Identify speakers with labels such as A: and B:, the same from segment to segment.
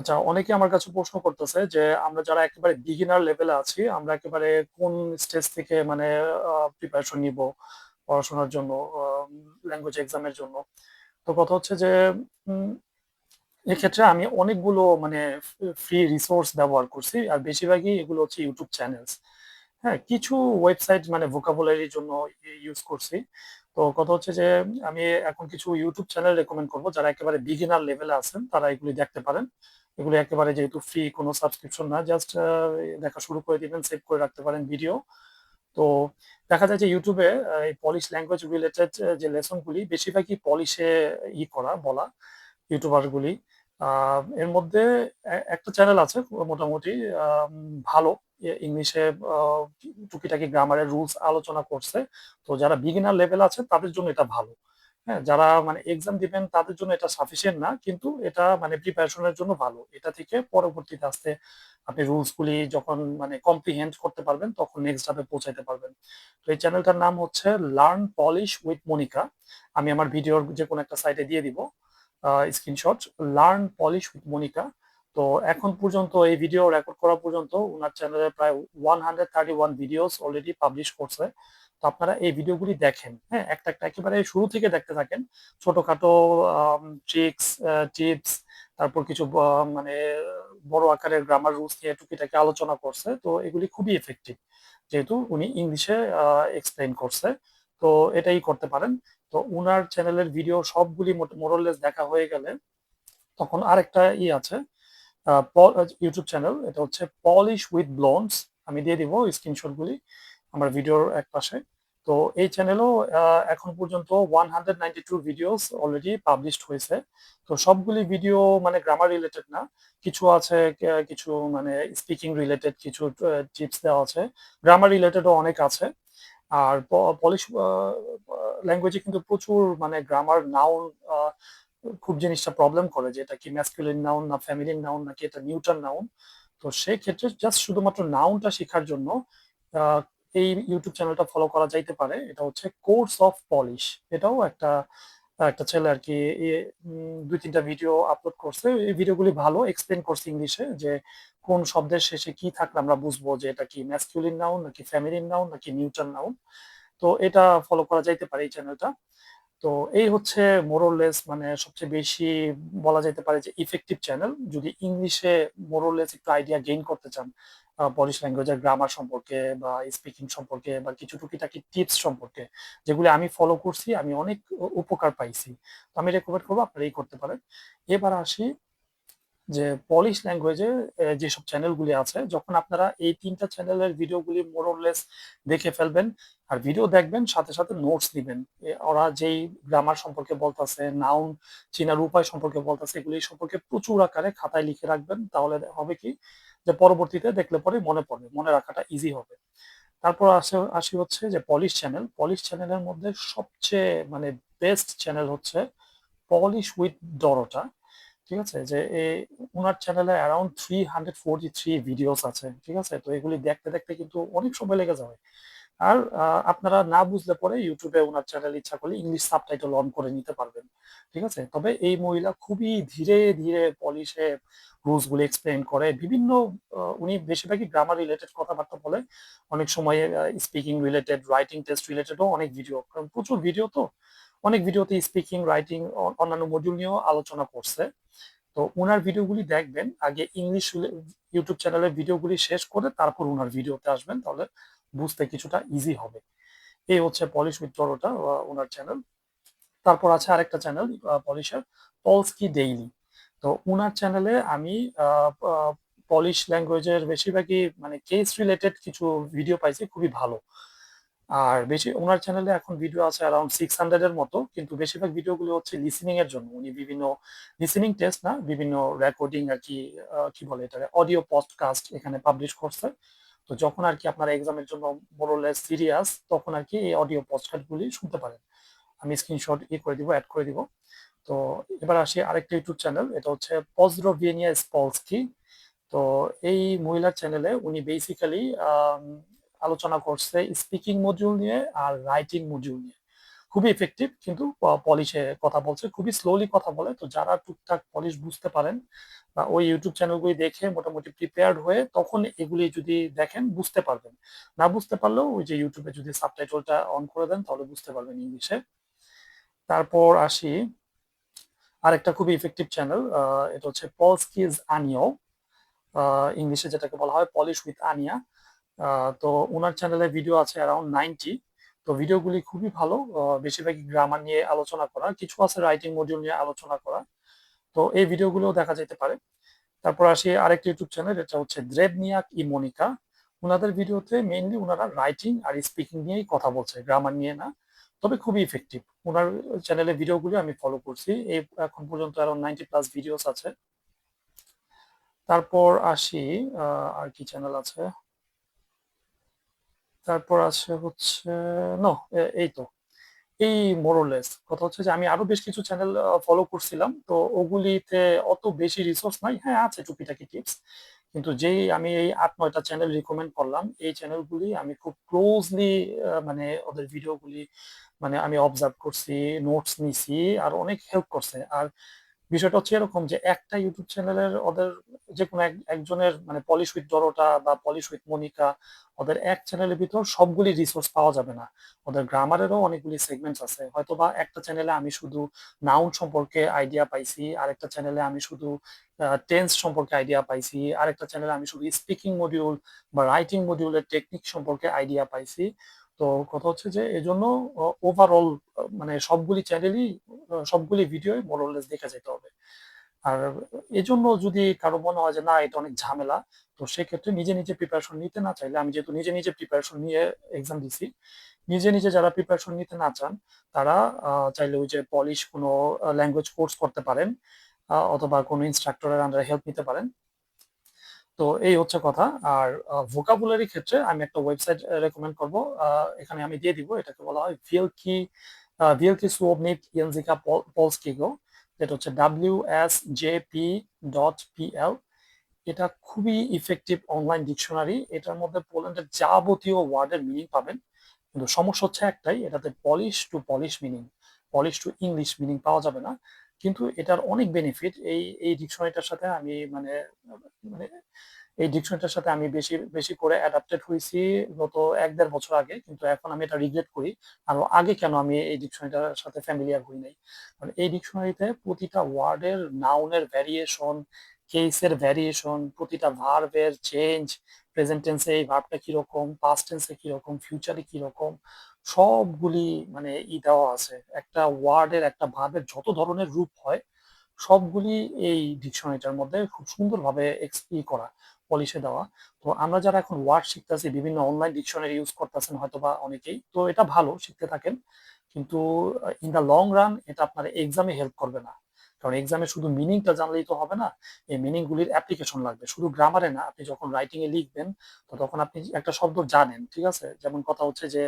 A: আচ্ছা, অনেকে আমার কাছে প্রশ্ন করতেছে যে, আমরা যারা একেবারে বিগিনার লেভেলে আছি, আমরা একেবারে কোন স্টেজ থেকে মানে প্রিপারেশন নিব পড়াশোনার জন্য, ল্যাঙ্গুয়েজ এক্সামের জন্য। তো কথা হচ্ছে যে, এক্ষেত্রে আমি অনেকগুলো মানে ফ্রি রিসোর্স ব্যবহার করছি। আর বেশিরভাগই এগুলো হচ্ছে ইউটিউব চ্যানেলস। হ্যাঁ? কিছু ওয়েবসাইট মানে ভোকাবুলারির জন্য ইউজ করছি। তো কথা হচ্ছে যে, আমি এখন কিছু ইউটিউব চ্যানেল রেকমেন্ড করব যারা একেবারে বিগিনার লেভেলে আছেন, তারা এগুলি দেখতে পারেন। এগুলো একেবারে যেহেতু ফ্রি কোনো সাবস্ক্রিপশন না, জাস্ট দেখা শুরু করে দিবেন, সেভ করে রাখতে পারেন ভিডিও। তো দেখা যায় যে ইউটিউবে এই পলিশ ল্যাঙ্গুয়েজ রিলেটেড যে লেসন গুলি বেশিরভাগই পলিশে ই করা বলা ইউটিউবার গুলি। আ এর মধ্যে একটা চ্যানেল আছে মোটামুটি ভালো ইংলিশে টুকিটাকি গ্রামারের রুলস আলোচনা করছে। তো যারা বিগিনার লেভেল আছে তাদের জন্য এটা ভালো। হ্যাঁ? যারা মানে এক্সাম দিবেন তাদের জন্য এটা সাফিসিয়েন্ট না। কিন্তু এটা মানে প্রিপারেশন এর জন্য ভালো। এটা থেকে পরবর্তীতে আসতে আপনি রুলস গুলি যখন মানে কম্প্রিহেন্ড করতে পারবেন, তখন নেক্সট ধাপে পৌঁছাইতে পারবেন। তো এই চ্যানেলটার নাম হচ্ছে লার্ন পলিশ উইথ মনিকা। আমি আমার ভিডিওর যেকোনো একটা সাইটে দিয়ে দিব screenshot. Learn Polish with Monika. তো এখন পর্যন্ত এই ভিডিও রেকর্ড করা পর্যন্ত উনার চ্যানেলে প্রায় 131 ভিডিওস অলরেডি পাবলিশ করছে। তো আপনারা এই ভিডিওগুলি দেখেন, হ্যাঁ? একটা, একটা একেবারে শুরু থেকে দেখতে থাকেন। ছোটখাটো ট্রিকস, টিপস তারপর কিছু মানে বড় আকারের গ্রামার রুলস নিয়ে টুকিটাকি আলোচনা করছে। তো এগুলি খুবই এফেক্টিভ যেহেতু উনি ইংলিশে আ এক্সপ্লেইন করছে। তো এটাই করতে পারেন। তো উনার চ্যানেলের ভিডিও সবগুলি মোট মোর অর লেস দেখা হয়ে গেলে, তখন আরেকটা ই আছে YouTube চ্যানেল। এটা হচ্ছে পলিশ উইথ ব্লোনস। আমি দিয়ে দিব স্ক্রিনশট গুলি আমার ভিডিওর একপাশে। তো এই চ্যানেলও এখন পর্যন্ত 192 ভিডিওস অলরেডি পাবলিশড হয়েছে। তো সবগুলি ভিডিও মানে গ্রামার রিলেটেড না। কিছু আছে কিছু মানে স্পিকিং রিলেটেড কিছু টিপস দেওয়া আছে। গ্রামার রিলেটেড ও অনেক আছে। আর পলিশ আ কিন্তু প্রচুর মানে গ্রামার, নাউন খুব জিনিসটা প্রবলেম করে যে এটা কি ম্যাসকুলিন নাউন না ফেমিনিন নাউন নাকি এটা নিউট্রাল নাউন। তো সেক্ষেত্রে জাস্ট শুধুমাত্র নাউনটা শেখার জন্য এই YouTube চ্যানেলটা ফলো করা যাইতে পারে। এটা হচ্ছে কোর্স অফ পলিশ। এটাও একটা একটা ছেলে আর কি উম ২-৩ ভিডিও আপলোড করছে। এই ভিডিওগুলি ভালো এক্সপ্লেইন করছে ইংলিশে যে কোন শব্দের শেষে কি থাকলে আমরা বুঝব যে এটা কি ম্যাসকুলিন নাউন নাকি ফেমিনিন নাউন নাকি নিউট্রাল নাউন। তো এটা ফলো করা যাইতে পারে এই চ্যানেলটা। তো এই হচ্ছে মোর অর লেস মানে সবচেয়ে বেশি বলা যাইতে পারে যে ইফেক্টিভ চ্যানেল। যদি ইংলিশে মোর অর একটু আইডিয়া গেইন করতে চান পলিশ ল্যাঙ্গুয়েজের গ্রামার সম্পর্কে বা স্পিকিং সম্পর্কে বা কিছু টুকিটাকি টিপস সম্পর্কে যেগুলি আমি ফলো করছি, আমি অনেক উপকার পাইছি। তো আমি রেকমেন্ড করব আপনারা এই করতে পারেন। এবার আসি যে পলিশ ল্যাঙ্গুয়েজে যেসব চ্যানেলগুলি আছে, যখন আপনারা এই ৩ টা চ্যানেলের ভিডিওগুলি মোর অর দেখে ফেলবেন, আর ভিডিও দেখবেন সাথে, সাথে নোটস নিবেন। ওরা যেই গ্রামার সম্পর্কে বলতাছে, নাউন চিনার উপায় সম্পর্কে বলতেছে এগুলি সম্পর্কে প্রচুর আকারে খাতায় লিখে রাখবেন। তাহলে হবে কি যে পরবর্তীতে দেখলে পরে মনে পড়বে। মনে রাখাটা ইজি হবে। তারপর আসে আসি হচ্ছে যে পলিশ চ্যানেল। পলিশ চ্যানেলের মধ্যে সবচেয়ে মানে বেস্ট চ্যানেল হচ্ছে পলিশ উইথ ডরোটা। ঠিক আছে? যে এ উনার চ্যানেলে অ্যারাউন্ড 343 ভিডিওস আছে। ঠিক আছে? তো এগুলি দেখতে, দেখতে কিন্তু অনেক সময় লেগে যাবে। আর আপনারা না বুঝলে পরে এ উনার চ্যানেল ইচ্ছা করলে ইংলিশ সাবটাইটেল অন করে নিতে পারবেন। ঠিক আছে? তবে এই মহিলা খুবই ধীরে, ধীরে পলিশে রুলস গুলি এক্সপ্লেইন করে। বিভিন্ন উনি বেশিরভাগই গ্রামার রিলেটেড কথাবার্তা বলে। অনেক সময় speaking related, writing test related ও অনেক ভিডিও। কারণ প্রচুর ভিডিও তো। অনেক ভিডিওতে স্পিকিং, রাইটিং অন্যান্য মডিউল নিয়েও আলোচনা করছে। তো উনার ভিডিওগুলি দেখবেন। আগে ইংলিশ ইউটিউব চ্যানেলের ভিডিওগুলি শেষ করে তারপর উনার ভিডিওতে আসবেন। তাহলে বুঝতে কিছুটা ইজি হবে। এই হচ্ছে পলিশ উইথ ডরোটা ওনার চ্যানেল। তারপর আছে আরেকটা চ্যানেল পলিশের পলস্কি ডেইলি। তো ওনার চ্যানেলে আমি পলিশ ল্যাঙ্গুয়েজের বেশিরভাগই মানে কেস রিলেটেড কিছু ভিডিও পাইছি খুবই ভালো। আর বেশি ওনার চ্যানেলে এখন ভিডিও আছে অ্যারাউন্ড 600 এর মতো। কিন্তু বেশিরভাগ ভিডিওগুলো হচ্ছে লিসেনিং এর জন্য। উনি বিভিন্ন লিসেনিং টেস্ট না, বিভিন্ন রেকর্ডিং আরকি আ কি বলে এটা অডিও পডকাস্ট এখানে পাবলিশ করছে। তো যখন আর কি আপনারা এক্সামের জন্য মোর অর লেস সিরিয়াস তখন আর কি এই অডিও পডকাস্ট গুলি শুনতে পারেন। আমি স্ক্রিনশট ই করে দিব, অ্যাড করে দিব। তো এবার আসি আরেকটা ইউটিউব চ্যানেল। এটা হচ্ছে পজড্রোভিনিয়া স্পলস্কি। তো এই মহিলার চ্যানেলে উনি বেসিক্যালি আলোচনা করছে স্পিকিং মডিউল নিয়ে আর রাইটিং মডিউল নিয়ে। খুবই ইফেক্টিভ কিন্তু পলিশে কথা বলছে, খুবই স্লোলি কথা বলে। তো যারা টুকটাক পলিশ বুঝতে পারেন বা ওই ইউটিউব চ্যানেলগুলি দেখে মোটামুটি প্রিপেয়ার্ড হয়ে তখন এগুলি যদি দেখেন বুঝতে পারবেন। না বুঝতে পারলেও ওই যে ইউটিউবে যদি সাবটাইটেলটা অন করে দেন তাহলে বুঝতে পারবেন ইংলিশে তারপর আসি আরেকটা খুবই ইফেক্টিভ চ্যানেল এটা হচ্ছে পলস্কিজ আনিও ইংলিশে যেটাকে বলা হয় পলিশ উইথ আনিয়া তো ওনার চ্যানেলে ভিডিও আছে অ্যারাউন্ড নাইনটি তো ভিডিওগুলি খুবই ভালো বেশিরভাগই গ্রামার নিয়ে আলোচনা করা, কিছু আছে রাইটিং মডিউল নিয়ে আলোচনা করা। তো এই ভিডিওগুলো দেখা যেতে পারে। তারপর আসি আরেকটি ইউটিউব চ্যানেল এটা হচ্ছে দ্রেবনিয়াক ই মনিকা। ওনাদের ভিডিওতে মেইনলি ওনারা রাইটিং আর স্পিকিং নিয়েই কথা বলছে গ্রামার নিয়ে না, তবে খুবই ইফেক্টিভ ওনার চ্যানেলের ভিডিওগুলি আমি ফলো করছি, এই এখন পর্যন্ত আরও নাইনটি প্লাস ভিডিওস আছে। তারপর আসি আর কি চ্যানেল আছে? তারপর আছে হচ্ছে নো এই তো এই মোরলেস কথা হচ্ছে যে আমি আরও বেশ কিছু চ্যানেল ফলো করছিলাম। তো ওগুলিতে অত বেশি রিসোর্স নাই। হ্যাঁ আছে টুকিটাকি টিপস কিন্তু যেই আমি এই আট, নয়টা চ্যানেল রিকমেন্ড করলাম, এই চ্যানেলগুলি আমি খুব ক্লোজলি মানে ওদের ভিডিওগুলি মানে আমি অবজার্ভ করছি নোটস নিছি, আর অনেক হেল্প করছে। আর বিষয়টা হচ্ছে এরকম যে একটা ইউটিউব চ্যানেলের ওদের যে কোনো একজনের মানে পলিশ উইথ ডরোটা বা পলিশ উইথ মনিকা ওদের এক চ্যানেলের ভিতর সবগুলি রিসোর্স পাওয়া যাবে না। ওদের গ্রামারেরও অনেকগুলি সেগমেন্টস আছে। হয়তো বা একটা চ্যানেলে আমি শুধু নাউন সম্পর্কে আইডিয়া পাইছি, আরেকটা চ্যানেলে আমি শুধু টেন্স সম্পর্কে আইডিয়া পাইছি, আরেকটা চ্যানেলে আমি শুধু স্পিকিং মডিউল বা রাইটিং মডিউলের টেকনিক সম্পর্কে আইডিয়া পাইছি। তো কথা হচ্ছে যে এজন্য ওভারঅল মানে সবগুলি চ্যানেলই সবগুলি ভিডিও মোরলেস দেখে যেতে হবে। আর এজন্য যদি কারও মনে হয় যে না, এটা অনেক ঝামেলা, তো সেক্ষেত্রে নিজে নিজে প্রিপারেশন নিতে না চাইলে, আমি যেহেতু নিজে নিজে প্রিপারেশন নিয়ে এক্সাম দিছি, নিজে নিজে যারা প্রিপারেশন নিতে না চান, তারা চাইলে ওই যে পলিশ কোনো ল্যাঙ্গুয়েজ কোর্স করতে পারেন অথবা কোনো ইনস্ট্রাক্টরের আন্ডারে হেল্প নিতে পারেন। তো এই হচ্ছে কথা। আর ভোকাবুলারি ক্ষেত্রে আমি একটা ওয়েবসাইট রেকমেন্ড করব। এখানে আমি দিয়ে দিব, এটাকে বলা হয় ভিএলকি ভিএলকি সুওবনিট ইয়েনজিকা পলস্কিগো যেটা হচ্ছে W S J P dot PL এটা খুবই ইফেক্টিভ অনলাইন ডিকশনারি এটার মধ্যে পোল্যান্ডের যাবতীয় ওয়ার্ডের মিনিং পাবেন। কিন্তু সমস্যা হচ্ছে একটাই, এটাতে Polish to Polish meaning Polish to English meaning পাওয়া যাবে না। কিন্তু এটার অনেক বেনিফিট এই এই ডিকশনারিটার সাথে আমি মানে মানে এই ডিকশনারিটার সাথে আমি বেশি বেশি করে অ্যাডাপ্টেড হয়েছি গত এক দেড় বছর আগে। কিন্তু এখন আমি এটা রিগ্রেট করি। আর আগে কেন আমি এই ডিকশনারিটার সাথে ফ্যামিলিয়ার হই নাই? কারণ এই ডিকশনারিতে প্রতিটা ওয়ার্ডের নাউনের ভ্যারিয়েশন কেসের ভ্যারিয়েশন প্রতিটা ভার্বের চেঞ্জ প্রেজেন্ট টেন্সে এই ভার্বটা কীরকম পাস্ট টেন্সে কীরকম ফিউচারে কীরকম সবগুলি মানে ই দেওয়া আছে। একটা ওয়ার্ডের একটা ভাবের যত ধরনের রূপ হয়, সবগুলি এই ডিকশনারিটার মধ্যে খুব সুন্দরভাবে ই করা পলিশে দেওয়া। তো আমরা যারা এখন ওয়ার্ড শিখতেছি, বিভিন্ন অনলাইন ডিকশনারি ইউজ করতেছেন হয়তো বা অনেকেই, তো এটা ভালো, শিখতে থাকেন। কিন্তু ইন দ্য লং রান এটা আপনার এক্সামে হেল্প করবে না। কারণ এক্সামে শুধু মিনিংটা জানলেই তো হবে না, এই মিনিংগুলির অ্যাপ্লিকেশন লাগবে। শুধু গ্রামারে না, আপনি যখন রাইটিং এ লিখবেন, তো তখন আপনি একটা শব্দ জানেন, ঠিক আছে? যেমন কথা হচ্ছে যে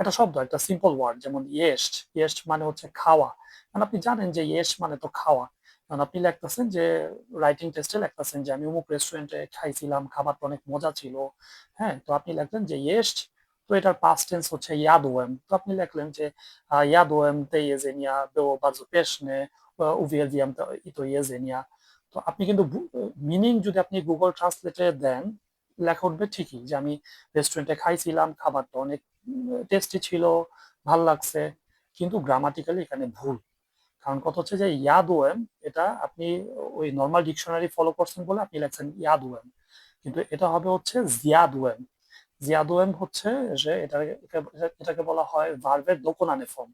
A: একটা শব্দ, একটা সিম্পল ওয়ার্ড যেমন ইয়েস্ট ইয়েস্ট মানে হচ্ছে খাওয়া। কারণ আপনি জানেন যে ইয়েস্ট মানে তো খাওয়া। কারণ আপনি লিখতেছেন যে রাইটিং টেস্টে লিখতেছেন যে, আমি অমুক রেস্টুরেন্টে খাইছিলাম খাবারটা অনেক মজা ছিল। হ্যাঁ তো আপনি লিখলেন যে ইয়েস্ট তো এটার পাস্ট টেন্স হচ্ছে ইয়াদোয়েম তো আপনি লিখলেন যে ইয়াদোয়েম তে ইয়েজেনিয়া বেও বাজু পেশনে উভিয়ালভিয়াম ইতো ইয়েজেনিয়া। তো আপনি কিন্তু মিনিং যদি আপনি গুগল ট্রান্সলেটে দেন, লেখা উঠবে ঠিকই যে, আমি রেস্টুরেন্টে খাইছিলাম খাবারটা অনেক টেস্টি ছিল, ভালো লাগছে। কিন্তু গ্রামাটিক্যালি এখানে ভুল। কারণ কথা হচ্ছে যে ইয়াদ ওয়েম, এটা আপনি ওই নর্মাল ডিকশনারি ফলো করছেন বলে আপনি লেখছেন ইয়াদ ওয়েম। কিন্তু এটা হবে হচ্ছে জিয়াদ ওয়েম। জিয়াদ ওয়েম হচ্ছে যে এটা এটাকে বলা হয় ভার্ভের দোকনানে ফর্ম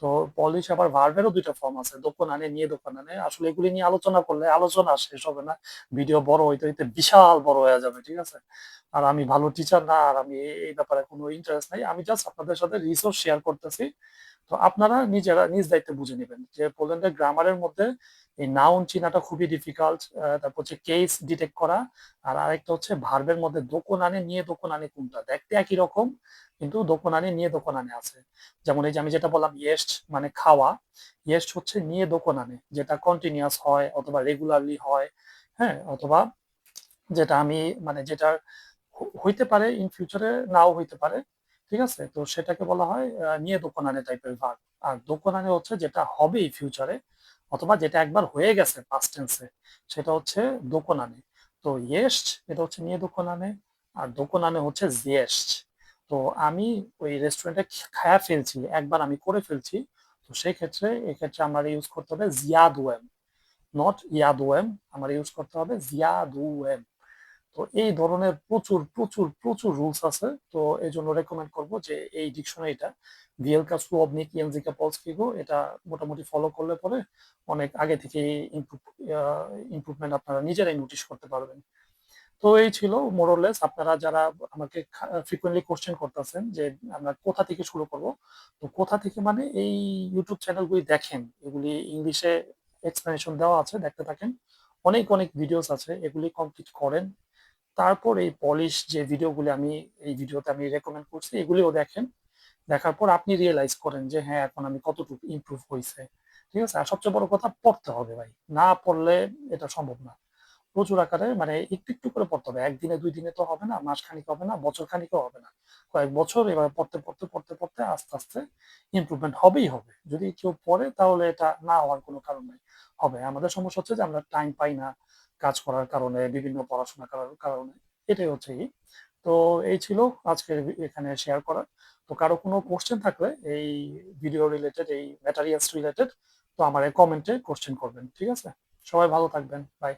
A: তো পলিশ আবার ভার্ভেরও দুইটা ফর্ম আছে দক্ষণ আনে নিয়ে দোকান আসলে এগুলি নিয়ে আলোচনা করলে আলোচনা শেষ হবে না। ভিডিও বড় হইতে হইতে বিশাল বড় হয়ে যাবে, ঠিক আছে? আর আমি ভালো টিচার না, আর আমি এই ব্যাপারে কোনো ইন্টারেস্ট নাই। আমি জাস্ট আপনাদের সাথে রিসোর্স শেয়ার করতেছি। তো আপনারা নিজেরা নিজ দায়িত্বে বুঝে নেবেন যে পোল্যান্ডের গ্রামারের মধ্যে এই নাউন চিনাটা খুবই ডিফিকাল্ট তারপর হচ্ছে কেস ডিটেক্ট করা, আর আরেকটা হচ্ছে ভার্বের মধ্যে দোকান আনে নিয়ে দোকান আনে কোনটা, দেখতে একই রকম, কিন্তু দোকান আনে নিয়ে দোকান আনে আছে। যেমন এই যে আমি যেটা বললাম ইয়েস্ট মানে খাওয়া ইয়েস্ট হচ্ছে নিয়ে দোকান আনে যেটা কন্টিনিউয়াস হয় অথবা রেগুলারলি হয় হ্যাঁ অথবা যেটা আমি মানে যেটা হইতে পারে ইন ফিউচারে নাও হইতে পারে। ঠিক আছে? তো সেটাকে বলা হয় নিয়ে দোকানানে টাইপের ভাগ। আর দোকানানে হচ্ছে যেটা হবেই ফিউচারে অথবা যেটা একবার হয়ে গেছে পাস্ট টেন্সে সেটা হচ্ছে দোকানানে। তো ইয়েস্ট এটা হচ্ছে নিয়ে দোকানানে, আর দোকানানে হচ্ছে জিয়েস্ট তো আমি ওই রেস্টুরেন্টে খায়া ফেলছি, একবার আমি করে ফেলছি, তো সেই ক্ষেত্রে এক্ষেত্রে আমার ইউজ করতে হবে জিয়াদুয়েম নট ইয়াদুয়েম আমার ইউজ করতে হবে জিয়াদুয়েম তো এই ধরনের প্রচুর প্রচুর প্রচুর রুলস আছে। তো এই জন্য রেকমেন্ড করব যে এই ডিকশনারিটা ভিএলকা সুঅবনিক ইএনজিকা পলস্কিগো এটা মোটামুটি ফলো করলে পরে অনেক আগে থেকে ইমপ্রুভ ইমপ্রুভমেন্ট আপনারা নিজেরাই নোটিশ করতে পারবেন। তো এই ছিল মোরলেস আপনারা যারা আমাকে ফ্রিকুয়েন্টলি কোশ্চেন করতেছেন যে আমরা কোথা থেকে শুরু করব, তো কোথা থেকে মানে এই ইউটিউব চ্যানেলগুলি দেখেন, এগুলি ইংলিশে এক্সপ্লেনেশন দেওয়া আছে, দেখতে থাকেন। অনেক অনেক ভিডিওস আছে, এগুলি কমপ্লিট করেন। তারপর এই পলিশ যে ভিডিওগুলি আমি, এই ভিডিওতে আমি রেকমেন্ড করছি, এগুলিও দেখেন। দেখার পর আপনি রিয়েলাইজ করেন যে হ্যাঁ এখন আমি কতটুকু ইমপ্রুভ হয়েছে ঠিক আছে? আর সবচেয়ে বড় কথা, পড়তে হবে ভাই। না পড়লে এটা সম্ভব না। প্রচুর আকারে মানে একটু একটু করে পড়তে হবে। একদিনে, দুই দিনে তো হবে না মাস খানিক হবে না বছর খানিকও হবে না। কয়েক বছর এবার পড়তে পড়তে পড়তে পড়তে আস্তে আস্তে ইমপ্রুভমেন্ট হবেই হবে। যদি কেউ পড়ে, তাহলে এটা না হওয়ার কোনো কারণ নেই। হবে। আমাদের সমস্যা হচ্ছে যে, আমরা টাইম পাই না। কাজ করার কারণে, বিভিন্ন পড়াশোনা করার কারণে, এটাই হচ্ছে কি তো এই ছিল আজকের এখানে শেয়ার করা তো কারও কোনো কোশ্চেন থাকলে এই ভিডিও রিলেটেড এই ম্যাটারিয়ালস রিলেটেড তো আমার কমেন্টে কোশ্চেন করবেন, ঠিক আছে? সবাই ভালো থাকবেন বাই